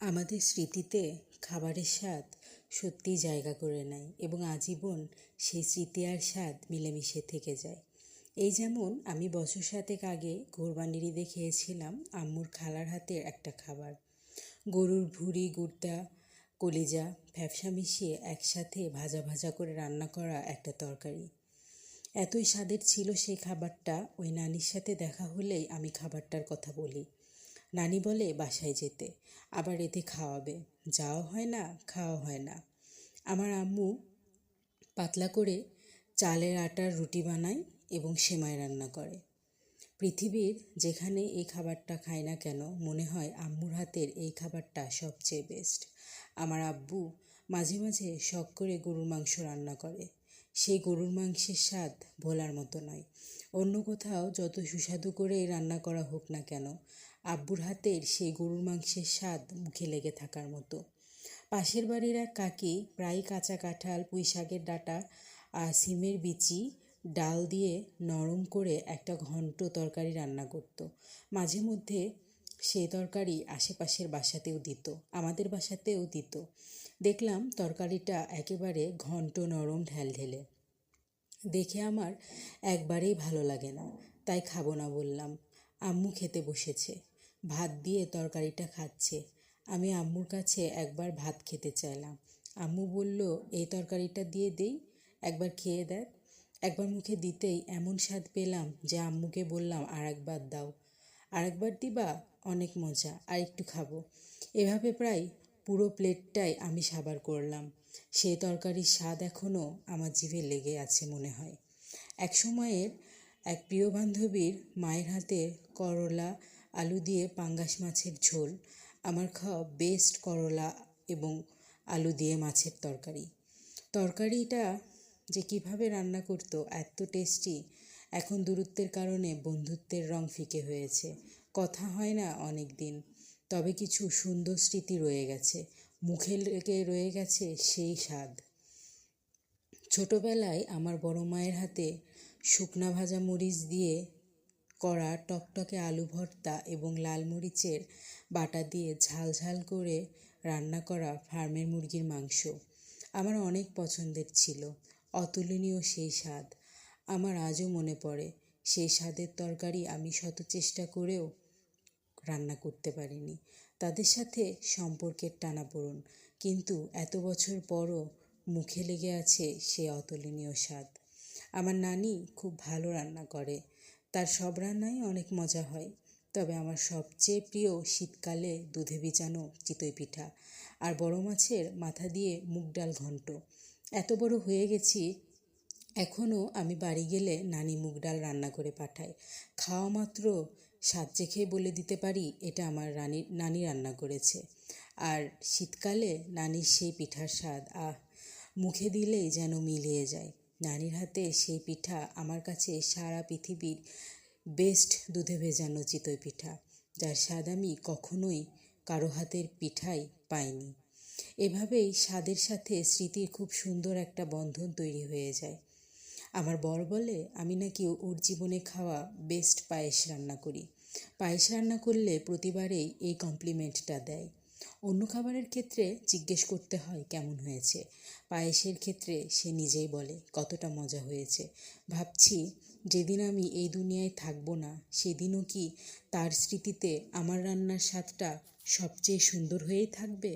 আমাদের স্মৃতিতে খাবারের স্বাদ সত্যিই জায়গা করে নেয় এবং আজীবন সেই স্মৃতি আর স্বাদ মিলেমিশে থেকে যায়। এই যেমন আমি বছর সাতেক আগে কোরবানির ঈদে খেয়েছিলাম আম্মুর খালার হাতের একটা খাবার। গরুর ভুঁড়ি গুড়টা কলিজা ফ্যাপসা মিশিয়ে একসাথে ভাজা ভাজা করে রান্না করা একটা তরকারি। এতই স্বাদের ছিল সেই খাবারটা, ওই নানির সাথে দেখা হলেই আমি খাবারটার কথা বলি। নানি বলে বাসায় যেতে। আবার এতে খাওয়াবে। যাওয়া হয় না, খাওয়া হয় না। আমার আম্মু পাতলা করে চালের আটার রুটি বানায় এবং সেমাই রান্না করে। পৃথিবীর যেখানে এই খাবারটা খায় না কেন, মনে হয় আম্মুর হাতের এই খাবারটা সবচেয়ে বেস্ট আমার আব্বু মাঝে মাঝে শখ করে গরুর মাংস রান্না করে। সেই গরুর মাংসের স্বাদ ভোলার মতো নয়। অন্য কোথাও যত সুস্বাদু করে রান্না করা হোক না কেন আব্বুর হাতের সেই গরুর মাংসের স্বাদ মুখে লেগে থাকার মতো। পাশের বাড়ির এক কাকি প্রায় কাঁচা কাঁঠাল পুঁই শাকের ডাঁটা আর সিমের বিচি, ডাল দিয়ে নরম করে একটা ঘন্ট তরকারি রান্না করত। মাঝে মধ্যে সেই তরকারি আশেপাশের বাসাতেও দিত, আমাদের বাসাতেও দিত। দেখলাম তরকারিটা একেবারে ঘন্ট নরম ঢেল ঢেলে দেখে আমার একবারেই ভালো লাগে না, তাই খাব না বললাম। আম্মু খেতে বসেছে। ভাত দিয়ে তরকারিটা খাচ্ছে। আমি আম্মুর কাছে একবার ভাত খেতে চাইলাম। আম্মু বলল, এই তরকারিটা দিয়ে দেই, একবার খেয়ে দেখ। একবার মুখে দিতেই এমন স্বাদ পেলাম যে আম্মুকে বললাম আর একবার দাও। আর একবার দিবা? অনেক মজা, আর একটু খাব। এভাবে প্রায় পুরো প্লেটটাই আমি সাবার করলাম। সেই তরকারির স্বাদ এখনও আমার জিভে লেগে আছে মনে হয়। এক সময়ের এক প্রিয় বান্ধবীর মায়ের হাতে করলা আলু দিয়ে পাঙ্গাস মাছের ঝোল, আমার খাওয়া বেস্ট করলা এবং আলু দিয়ে মাছের তরকারি। তরকারিটা যে কীভাবে রান্না করতো, এত টেস্টি এখন দূরত্বের কারণে বন্ধুত্বের রং ফিকে হয়েছে। কথা হয় না অনেক দিন তবে কিছু সুন্দর স্মৃতি রয়ে গেছে, মুখে লেগে রয়ে গেছে সেই স্বাদ। ছোটবেলায় আমার বড় মায়ের হাতে শুকনা ভাজা মরিচ দিয়ে করা টকটকে আলু ভর্তা এবং লাল মরিচের বাটা দিয়ে ঝাল ঝাল করে রান্না করা ফার্মের মুরগির মাংস আমার অনেক পছন্দের ছিল। অতুলনীয় সেই স্বাদ আমার আজও মনে পড়ে। সেই স্বাদের তরকারি আমি শত চেষ্টা করেও রান্না করতে পারিনি। তাদের সাথে সম্পর্কের টানাপোড়ন, কিন্তু এত বছর পরও মুখে লেগে আছে সে অতুলনীয় স্বাদ। আমার নানি খুব ভালো রান্না করে। তার সব রান্নাই অনেক মজা হয়। তবে আমার সবচেয়ে প্রিয় শীতকালে দুধে ভিজানো চিতই পিঠা আর বড় মাছের মাথা দিয়ে মুগ ডাল ঘন্ট। এত বড় হয়ে গেছি এখনও আমি বাড়ি গেলে নানি মুগ ডাল রান্না করে পাঠায়। খাওয়া মাত্র স্বাদ চেখে বলে দিতে পারি, এটা আমার রানী, নানি রান্না করেছে। আর শীতকালে নানির সেই পিঠার স্বাদ, আহ, মুখে দিলেই যেন মিলিয়ে যায়। নানির হাতে সেই পিঠা আমার কাছে সারা পৃথিবীর বেস্ট দুধে ভেজানো চিতই পিঠা, যার স্বাদ আমি কখনোই কারও হাতের পিঠাই পাইনি। এভাবেই স্বাদের সাথে স্মৃতির খুব সুন্দর একটা বন্ধন তৈরি হয়ে যায়। আমার বর বলে, আমি নাকি ওর জীবনে খাওয়া বেস্ট পায়েস রান্না করি। পায়েস রান্না করলে প্রতিবারেই এই কমপ্লিমেন্টটা দেয়। অন্য খাবারের ক্ষেত্রে জিজ্ঞেস করতে হয় কেমন হয়েছে। পায়েসের ক্ষেত্রে সে নিজেই বলে, কতটা মজা হয়েছে। ভাবছি, যেদিন আমি এই দুনিয়ায় থাকব না, সেদিনও কি তার স্মৃতিতে আমার রান্নার স্বাদটা সবচেয়ে সুন্দর হয়েই থাকবে?